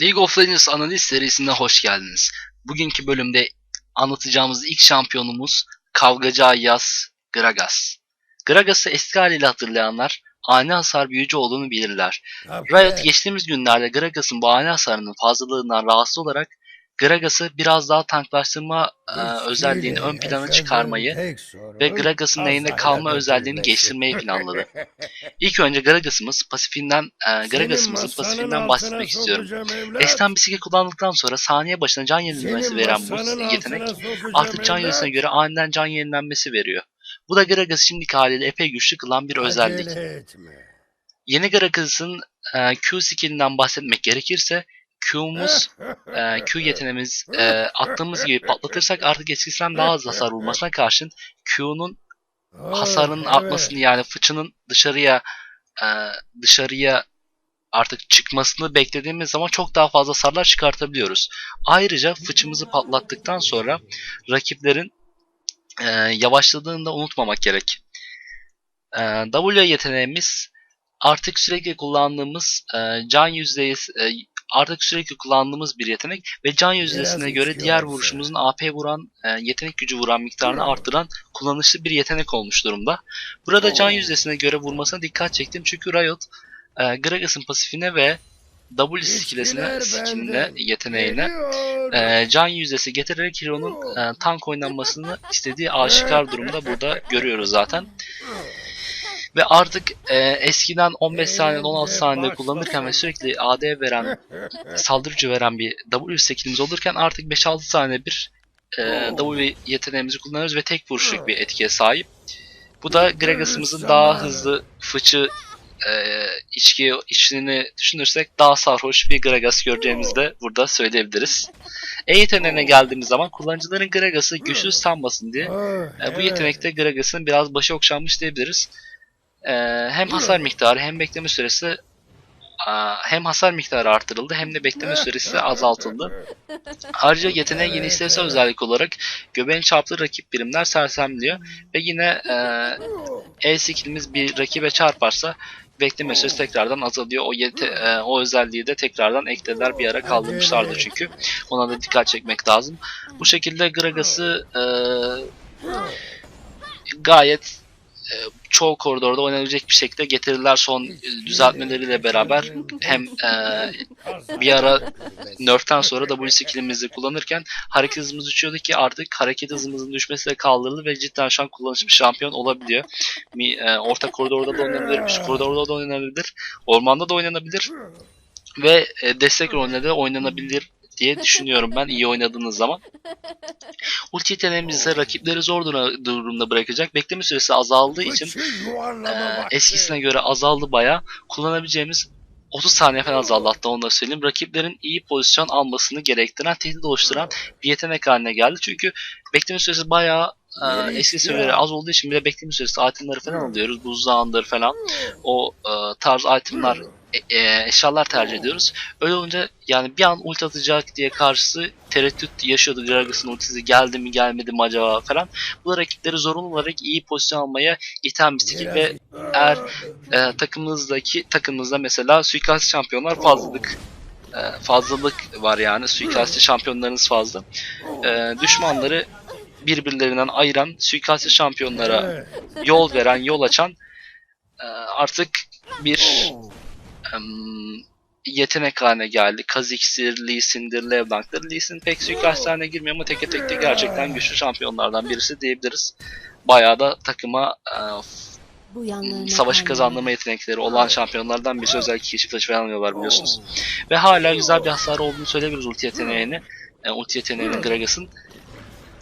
League of Legends analiz serisine hoş geldiniz. Bugünkü bölümde anlatacağımız ilk şampiyonumuz Kavgacı Ayyaz Gragas. Gragas'ı eski haliyle hatırlayanlar ani hasar büyücü olduğunu bilirler. Riot geçtiğimiz günlerde Gragas'ın bu ani hasarının fazlalığından rahatsız olarak Gragas'ı biraz daha tanklaştırma e, özelliğini ön plana çıkarmayı ve Gragas'ın neyine kalma özelliğini geliştirmeyi planladı. İlk önce Gragas'ımız pasifinden, e, Gragas'ımızın pasifinden bahsetmek istiyorum. Esten bisiklet kullandıktan sonra saniye başına can yenilenmesi veren bu yetenek artık can yüzdesine göre aniden can yenilenmesi veriyor. Bu da Gragas'ı şimdiki haliyle epey güçlü kılan bir özellik. Yeni Gragas'ın e, Q skillinden bahsetmek gerekirse Q'muz, e, Q yeteneğimiz e, attığımız gibi patlatırsak artık eskisinden daha az hasar vurmasına karşın Q'nun hasarının artmasını yani fıçının dışarıya e, dışarıya artık çıkmasını beklediğimiz zaman çok daha fazla hasarlar çıkartabiliyoruz. Ayrıca fıçımızı patlattıktan sonra rakiplerin e, yavaşladığını da unutmamak gerek. E, W yeteneğimiz artık sürekli kullandığımız e, can yüzdesi e, artık sürekli kullandığımız bir yetenek ve can yüzdesine göre diğer vuruşumuzun AP vuran e, yetenek gücü vuran miktarını arttıran kullanışlı bir yetenek olmuş durumda. Burada can yüzdesine göre vurmasına dikkat çektim çünkü Riot e, Gragas'ın pasifine ve W skillesine, skilline, yeteneğine e, can yüzdesi getirerek Hero'nun e, tank oynanmasını istediği aşikar durumda burada görüyoruz zaten. Ve artık e, eskiden 15 saniyede 16 saniyede kullanırken ve sürekli AD veren, saldırı gücü veren bir W skillimiz olurken artık 5-6 saniyede bir e, W yeteneğimizi kullanıyoruz ve tek vuruşluk bir etkiye sahip. Bu da Gragas'ımızın daha hızlı fıçı e, içki içtiğini düşünürsek daha sarhoş bir Gragas göreceğimizi de burada söyleyebiliriz. E yeteneğine geldiğimiz zaman kullanıcıların Gragas'ı güçsüz sanmasın diye e, bu yetenekte Gragas'ın biraz başı okşanmış diyebiliriz. E, hem hasar miktarı hem bekleme süresi hem hasar miktarı artırıldı hem de bekleme süresi azaltıldı. Ayrıca yeteneğe yeni istevsel özellik olarak göbeğin çarptığı rakip birimler sersemliyor ve yine e, E skillimiz bir rakibe çarparsa bekleme süresi tekrardan azalıyor. O yete, e, o özelliği de tekrardan eklediler bir ara kaldırmışlardı çünkü. Ona da dikkat çekmek lazım. Bu şekilde Gragas'ı e, gayet çoğu koridorda oynanabilecek bir şekilde getirirler son e, düzeltmeleriyle beraber. Hem e, bir ara nerf'ten sonra W skillimizi kullanırken hareket hızımız düşüyordu ki artık hareket hızımızın düşmesi de kaldırıldı ve cidden şu an kullanışlı bir şampiyon olabiliyor. Mi, e, orta koridorda da oynanabilir, üst koridorda da oynanabilir, ormanda da oynanabilir ve e, destek rolünde de oynanabilir diye düşünüyorum ben iyi oynadığınız zaman. Ulti yeteneğimiz ise rakipleri zor durumda bırakacak. Bekleme süresi azaldığı için e, eskisine göre azaldı baya. Kullanabileceğimiz 30 saniye falan azaldı hatta onu da söyleyeyim. Rakiplerin iyi pozisyon almasını gerektiren, tehdit oluşturan bir yetenek haline geldi. Çünkü bekleme süresi bayağı e, eski süreleri az olduğu için bir de bekleme süresi itemları falan alıyoruz. Buzdağındır falan. O e, tarz itemlar e, e, eşyalar tercih ediyoruz. Öyle olunca yani bir an ulti atacak diye karşısı tereddüt yaşıyordu. Gragas'ın ultisi geldi mi gelmedi mi acaba falan. Bu da rakipleri zorunlu olarak iyi pozisyon almaya iten bir skill ve eğer e, takımınızdaki takımınızda mesela suikast şampiyonlar fazlalık e, fazlalık var yani suikastçı şampiyonlarınız fazla. E, düşmanları birbirlerinden ayıran suikastçı şampiyonlara yol veren, yol açan e, artık bir yetenek haline geldi. Kha'Zix'tir, Lee Sin'dir, LeBlanc'tır. Lee Sin pek suikast haline girmiyor ama teke tek de gerçekten güçlü şampiyonlardan birisi diyebiliriz. Bayağı da takıma Bu yanlarına savaşı kazanma yetenekleri olan şampiyonlardan birisi özellikle keşif taşı falan alıyorlar biliyorsunuz. Ve hala güzel bir hasarı olduğunu söyleyebiliriz ulti yeteneğini. E, ulti yeteneğinin Gragas'ın.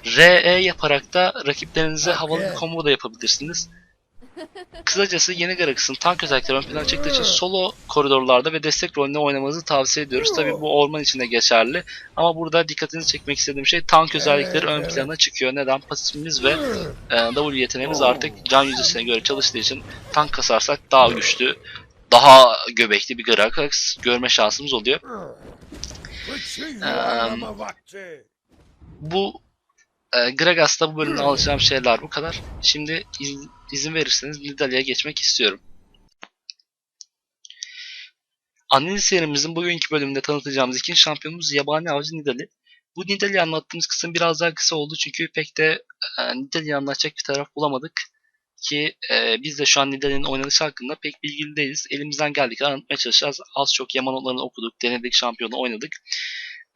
RE yaparak da rakiplerinize havalı bir combo da yapabilirsiniz. Kısacası yeni Gragas'ın tank özellikleri ön plana çıktığı için solo koridorlarda ve destek rolünde oynamanızı tavsiye ediyoruz. Tabi bu orman içinde geçerli. Ama burada dikkatinizi çekmek istediğim şey tank özellikleri ön plana çıkıyor. Neden? Pasifimiz ve e, W yeteneğimiz artık can yüzdesine göre çalıştığı için tank kasarsak daha güçlü, daha göbekli bir Gragas görme şansımız oluyor. Bu e, Gragas'ta bu bölümde alacağım şeyler bu kadar. Şimdi iz- izin verirseniz Nidalee'ye geçmek istiyorum. Analiz serimizin bugünkü bölümünde tanıtacağımız ikinci şampiyonumuz Yabani Avcı Nidali. Bu Nidalee'yi anlattığımız kısım biraz daha kısa oldu çünkü pek de e, Nidalee'yi anlatacak bir taraf bulamadık. Ki e, biz de şu an Nidalee'nin oynanışı hakkında pek bilgili değiliz. Elimizden geldik anlatmaya çalışacağız. Az çok Yaman okuduk, denedik, şampiyonu oynadık.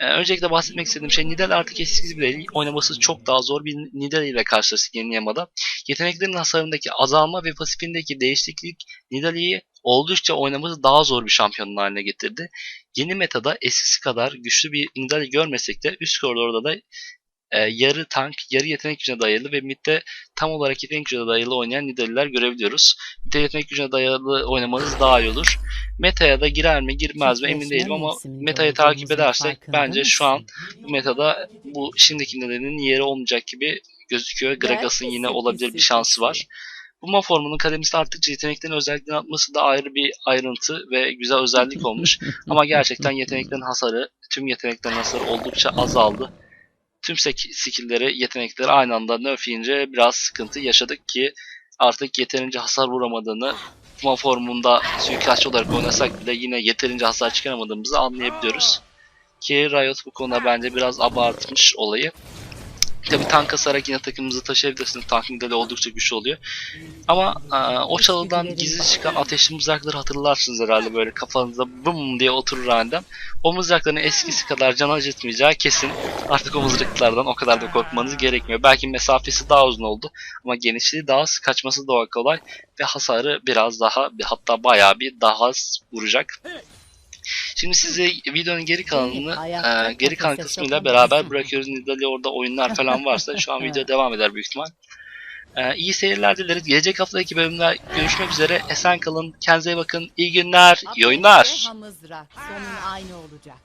E, öncelikle bahsetmek istediğim şey Nidale artık eskisi gibi değil. Oynaması çok daha zor bir Nidale ile karşılaştık yeni Yamada. Yeteneklerin hasarındaki azalma ve pasifindeki değişiklik Nidalee'yi oldukça oynaması daha zor bir şampiyonun haline getirdi. Yeni metada eskisi kadar güçlü bir Nidale görmesek de üst koridorda da e, yarı tank, yarı yetenek gücüne dayalı ve midde tam olarak yetenek gücüne dayalı oynayan Nidalee'ler görebiliyoruz. Midde yetenek gücüne dayalı oynamanız daha iyi olur. Meta'ya da girer mi girmez mi emin değilim ama meta'yı takip edersek bence şu an bu metada bu şimdiki Nidalee'nin yeri olmayacak gibi gözüküyor. Gragas'ın yine olabilir bir şansı var. Bulma formunun kademesi arttıkça yeteneklerin özelliklerini atması da ayrı bir ayrıntı ve güzel özellik olmuş. Ama gerçekten yeteneklerin hasarı, tüm yeteneklerin hasarı oldukça azaldı. Tüm skill'leri, yetenekleri aynı anda nerf yiyince biraz sıkıntı yaşadık ki artık yeterince hasar vuramadığını Bulma formunda suikastçı olarak oynasak bile yine yeterince hasar çıkaramadığımızı anlayabiliyoruz. Ki Riot bu konuda bence biraz abartmış olayı. Tabi tank hasarak yine takımımızı taşıyabilirsiniz. Tank Nidale oldukça güçlü oluyor. Ama e, o çalıdan gizli çıkan ateşli mızrakları hatırlarsınız herhalde böyle kafanıza bım diye oturur aniden. O mızrakların eskisi kadar can acıtmayacağı kesin. Artık o mızraklardan o kadar da korkmanız gerekmiyor. Belki mesafesi daha uzun oldu ama genişliği daha az, kaçması daha kolay ve hasarı biraz daha hatta bayağı bir daha az vuracak. Şimdi size videonun geri kalanını e, geri kalan kısmıyla beraber bırakıyoruz. Nidali orada oyunlar falan varsa şu an video devam eder büyük ihtimal. E, iyi seyirler dileriz. Gelecek haftaki bölümler görüşmek üzere. Esen kalın. Kendinize iyi bakın. İyi günler. iyi oyunlar. Sonun aynı olacak.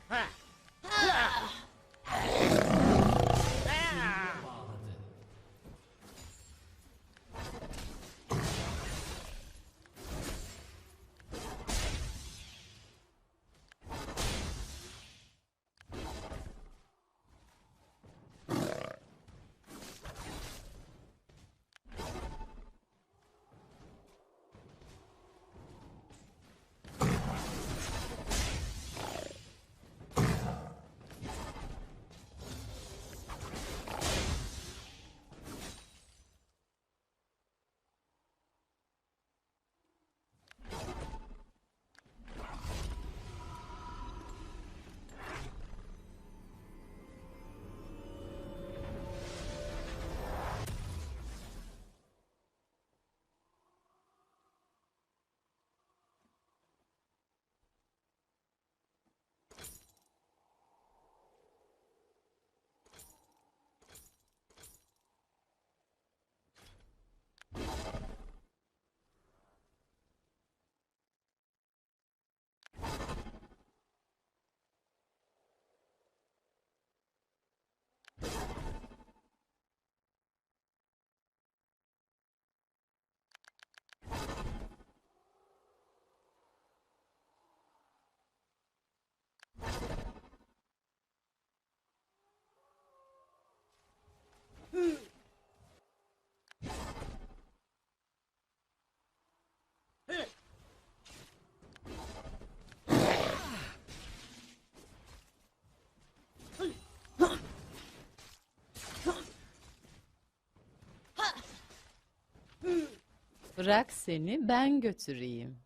Bırak seni ben götüreyim.